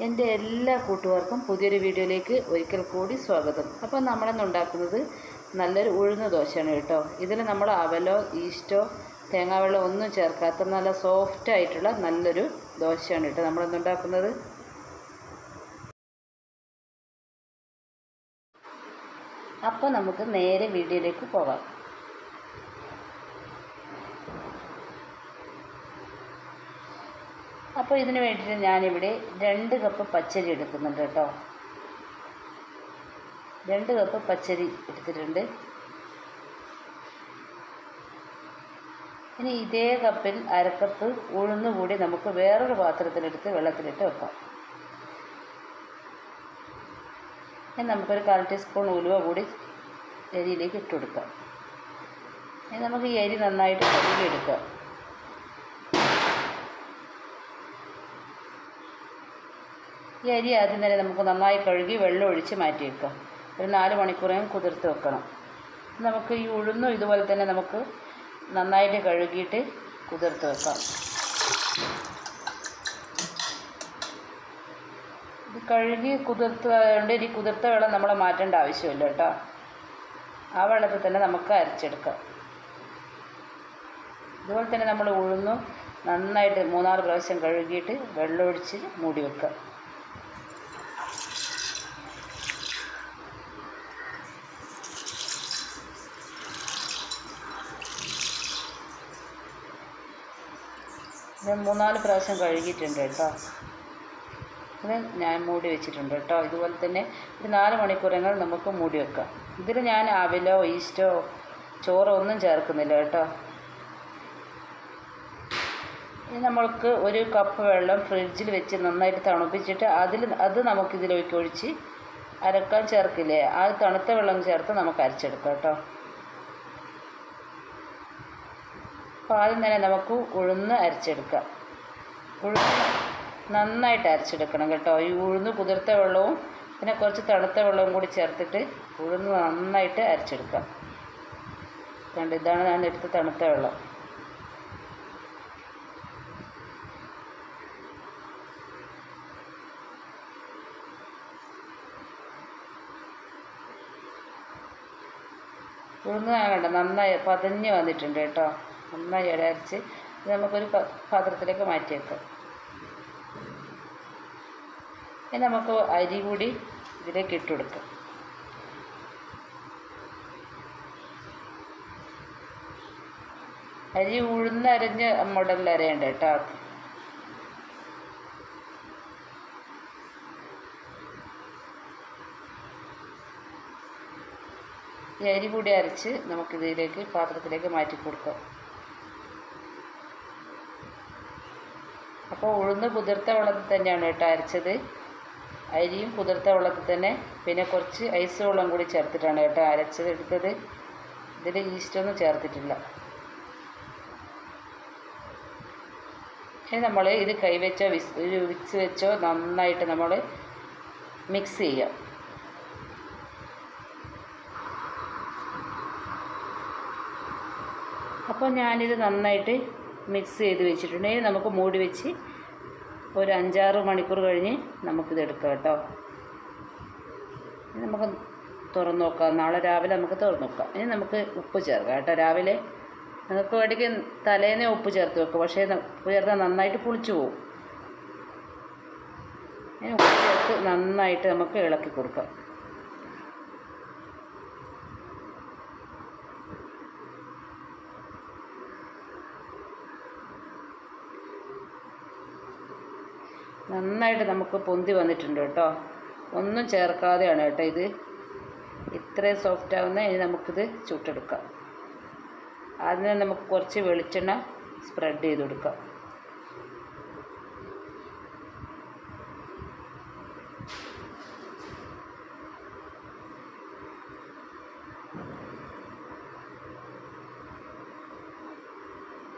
എന്റെ എല്ലാ കൂട്ടുകാർക്കും പുതിയൊരു വീഡിയോയിലേക്ക് ഒരിക്കൽ കൂടി സ്വാഗതം. അപ്പോൾ നമ്മളിന്ന് ഉണ്ടാക്കുന്നത് നല്ലൊരു ഉഴുന്ന ദോശയാണ് കേട്ടോ. ഇതിൽ നമ്മൾ അവലോ ഈസ്റ്റോ തേങ്ങാവെള്ളം ഒന്നും ചേർക്കാത്ത നല്ല സോഫ്റ്റ് ആയിട്ടുള്ള നല്ലൊരു ദോശയാണ് കേട്ടോ നമ്മളിന്ന് ഉണ്ടാക്കുന്നത്. അപ്പോൾ നമുക്ക് നേരെ വീഡിയോയിലേക്ക് പോകാം. അപ്പോൾ ഇതിന് വേണ്ടിയിട്ട് ഞാനിവിടെ രണ്ട് കപ്പ് പച്ചരി എടുക്കുന്നുണ്ട് കേട്ടോ. രണ്ട് കപ്പ് പച്ചരി എടുത്തിട്ടുണ്ട്. ഇനി ഇതേ കപ്പിൽ അരക്കപ്പ് ഉഴുന്ന് കൂടി നമുക്ക് വേറൊരു പാത്രത്തിലെടുത്ത് വെള്ളത്തിലിട്ട് വെക്കാം. ഇനി നമുക്കൊരു കാൽ ടീസ്പൂൺ ഉലുവ കൂടി അരിയിലേക്ക് ഇട്ട് കൊടുക്കാം. ഇനി നമുക്ക് ഈ അരി നന്നായിട്ട് കഴുകിയെടുക്കാം. ഈ അരി ആദ്യം തന്നെ നമുക്ക് നന്നായി കഴുകി വെള്ളം ഒഴിച്ച് മാറ്റി വെക്കാം ഒരു നാല് മണിക്കൂറേയും കുതിർത്ത് വെക്കണം. നമുക്ക് ഈ ഉഴുന്നും ഇതുപോലെ തന്നെ നമുക്ക് നന്നായിട്ട് കഴുകിയിട്ട് കുതിർത്ത് വെക്കാം. ഇത് കഴുകി കുതിർത്ത് കൊണ്ട് ഈ കുതിർത്ത വെള്ളം നമ്മൾ മാറ്റേണ്ട ആവശ്യമില്ല കേട്ടോ. ആ വെള്ളത്തിൽ തന്നെ നമുക്ക് അരച്ചെടുക്കാം. ഇതുപോലെ തന്നെ നമ്മൾ ഉഴുന്നും നന്നായിട്ട് മൂന്നാൽ പ്രാവശ്യം കഴുകിയിട്ട് വെള്ളമൊഴിച്ച് മൂടി വെക്കുക. ഇത് മൂന്നാൽ പ്രാവശ്യം കഴുകിയിട്ടുണ്ട് കേട്ടോ. ഇത് ഞാൻ മൂടി വെച്ചിട്ടുണ്ട് കേട്ടോ. ഇതുപോലെ തന്നെ ഒരു നാല് മണിക്കൂറെങ്കിലും നമുക്ക് മൂടി വെക്കാം. ഇതിൽ ഞാൻ അവിലോ ഈസ്റ്റോ ചോറോ ഒന്നും ചേർക്കുന്നില്ല കേട്ടോ. ഇനി നമ്മൾക്ക് ഒരു കപ്പ് വെള്ളം ഫ്രിഡ്ജിൽ വെച്ച് നന്നായിട്ട് തണുപ്പിച്ചിട്ട് അതിൽ അത് നമുക്കിതിലേക്ക് ഒഴിച്ച് അരക്കാൻ ചേർക്കില്ലേ? ആ തണുത്ത വെള്ളം ചേർത്ത് നമുക്ക് അരച്ചെടുക്കാം കേട്ടോ. അപ്പോൾ ആദ്യം തന്നെ നമുക്ക് ഉഴുന്ന് അരച്ചെടുക്കാം ഉഴുന്ന് നന്നായിട്ട് അരച്ചെടുക്കണം കേട്ടോ. ഈ ഉഴുന്ന് കുതിർത്ത വെള്ളവും പിന്നെ കുറച്ച് തണുത്ത വെള്ളവും കൂടി ചേർത്തിട്ട് ഉഴുന്ന് നന്നായിട്ട് അരച്ചെടുക്കാം കണ്ട്? ഇതാണ് ഞാൻ എടുത്ത തണുത്ത വെള്ളം. ഉഴുന്ന് വേണ്ട നന്നായി പതഞ്ഞ് വന്നിട്ടുണ്ട് കേട്ടോ. നന്നായി ഇടയരച്ച് ഇത് നമുക്കൊരു പാത്രത്തിലേക്ക് മാറ്റി വെക്കാം ഇനി നമുക്ക് അരി കൂടി ഇതിലേക്ക് ഇട്ട് കൊടുക്കാം. അരി ഉഴുന്നരഞ്ഞ് മുടലിൽ അരയണ്ട കേട്ടോ. ഈ അരി കൂടി അരച്ച് നമുക്കിതിലേക്ക് പാത്രത്തിലേക്ക് മാറ്റി കൊടുക്കാം. അപ്പോൾ ഉഴുന്ന് കുതിർത്ത വെള്ളത്തിൽ തന്നെയാണ് കേട്ടോ അരച്ചത്. അരിയും കുതിർത്ത വെള്ളത്തിൽ തന്നെ. പിന്നെ കുറച്ച് ഐസ് വെള്ളം കൂടി ചേർത്തിട്ടാണ് കേട്ടോ അരച്ചത് എടുത്തത്. ഇതിൽ ഈസ്റ്റൊന്നും ചേർത്തിട്ടില്ല. ഇനി നമ്മൾ ഇത് കൈവച്ചോ വിസ് ഒരു വിക്സ് വെച്ചോ നന്നായിട്ട് നമ്മൾ മിക്സ് ചെയ്യാം. അപ്പോൾ ഞാനിത് നന്നായിട്ട് മിക്സ് ചെയ്ത് വെച്ചിട്ടുണ്ട്. ഇനി നമുക്ക് മൂടി വെച്ച് ഒരു അഞ്ചാറ് മണിക്കൂർ കഴിഞ്ഞ് നമുക്കിത് എടുക്കാം കേട്ടോ. നമുക്ക് തുറന്ന് നോക്കാം. നാളെ രാവിലെ നമുക്ക് തുറന്ന് നോക്കാം. ഇനി നമുക്ക് ഉപ്പ് ചേർക്കാം കേട്ടോ. രാവിലെ നമുക്ക് വേണ്ടിക്ക് തലേന്നേ ഉപ്പ് ചേർത്ത് വെക്കും. പക്ഷേ ഉപ്പ് ചേർത്താൽ നന്നായിട്ട് പുളിച്ചു പോകും ഇനി ഉപ്പ് ചേർത്ത് നന്നായിട്ട് നമുക്ക് ഇളക്കി കൊടുക്കാം. നന്നായിട്ട് നമുക്ക് പൊന്തി വന്നിട്ടുണ്ട് കേട്ടോ. ഒന്നും ചേർക്കാതെയാണ് കേട്ടോ ഇത്. ഇത്രയും സോഫ്റ്റ് ആവുന്ന ഇനി നമുക്കിത് ചുട്ടെടുക്കാം. അതിന് നമുക്ക് കുറച്ച് വെളിച്ചെണ്ണ സ്പ്രെഡ് ചെയ്ത് കൊടുക്കാം.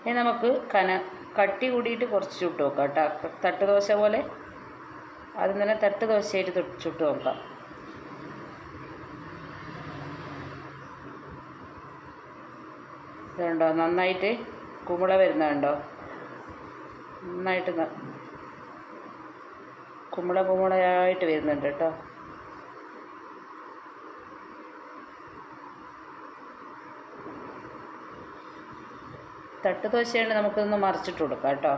ഇനി നമുക്ക് കന കട്ടി കൂടിയിട്ട് കുറച്ച് ചുട്ട് നോക്കാം കേട്ടോ. തട്ട് ദോശ പോലെ. ആദ്യം തന്നെ തട്ട് ദോശയായിട്ട് ചുട്ട് നോക്കാം. ഇതുണ്ടോ? നന്നായിട്ട് കുമിള വരുന്നുണ്ടോ നന്നായിട്ട് കുമിള കുമ്പള കുമ്പളയായിട്ട് വരുന്നുണ്ട് കേട്ടോ. തട്ട് ദോശയാണ് നമുക്കൊന്ന് മറിച്ചിട്ട് കൊടുക്കാം കേട്ടോ.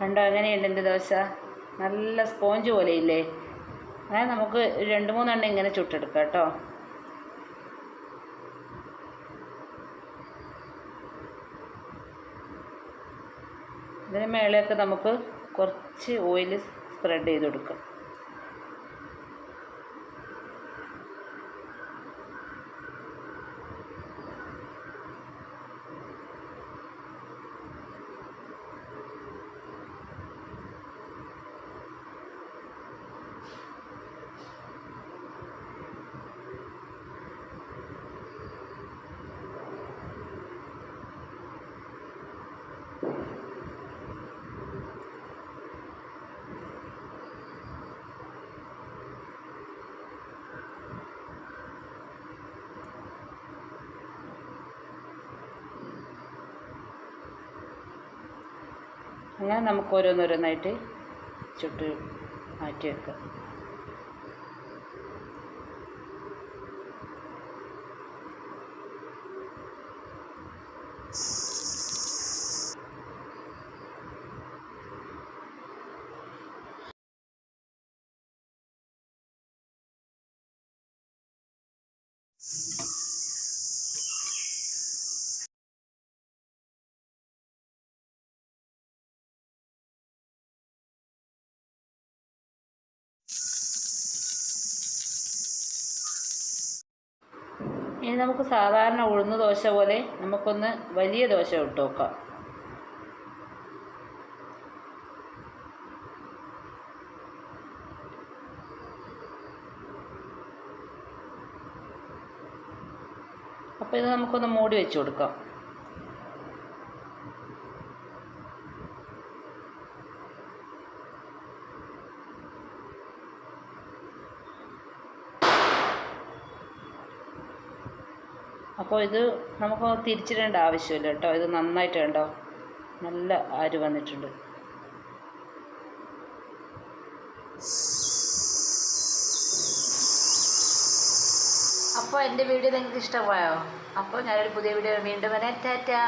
കണ്ടോ എങ്ങനെയുണ്ട് എന്റെ ദോശ? നല്ല സ്പോഞ്ച് പോലെയില്ലേ? അങ്ങനെ നമുക്ക് രണ്ട് മൂന്നെണ്ണം ഇങ്ങനെ ചുട്ടെടുക്കാം കേട്ടോ. ഇതിന് മേലെയൊക്കെ നമുക്ക് കുറച്ച് ഓയിൽ സ്പ്രെഡ് ചെയ്ത് കൊടുക്കാം അങ്ങനെ നമുക്ക് ഓരോന്നോരോന്നായിട്ട് ചുട്ട് മാറ്റി വെക്കാം. ഇനി നമുക്ക് സാധാരണ ഉഴുന്ന ദോശ പോലെ നമുക്കൊന്ന് വലിയ ദോശ ഇട്ട് നോക്കാം. അപ്പോൾ ഇത് നമുക്കൊന്ന് മൂടി വെച്ച് കൊടുക്കാം. അപ്പോൾ ഇത് നമുക്ക് തിരിച്ചിടേണ്ട ആവശ്യമില്ല കേട്ടോ. ഇത് നന്നായിട്ട് കണ്ടോ? നല്ല ആര് വന്നിട്ടുണ്ട്. അപ്പോൾ എന്റെ വീഡിയോ നിങ്ങൾക്ക് ഇഷ്ടമായോ? അപ്പോൾ ഞാനൊരു പുതിയ വീഡിയോ വീണ്ടും വരാം. ടാറ്റാ.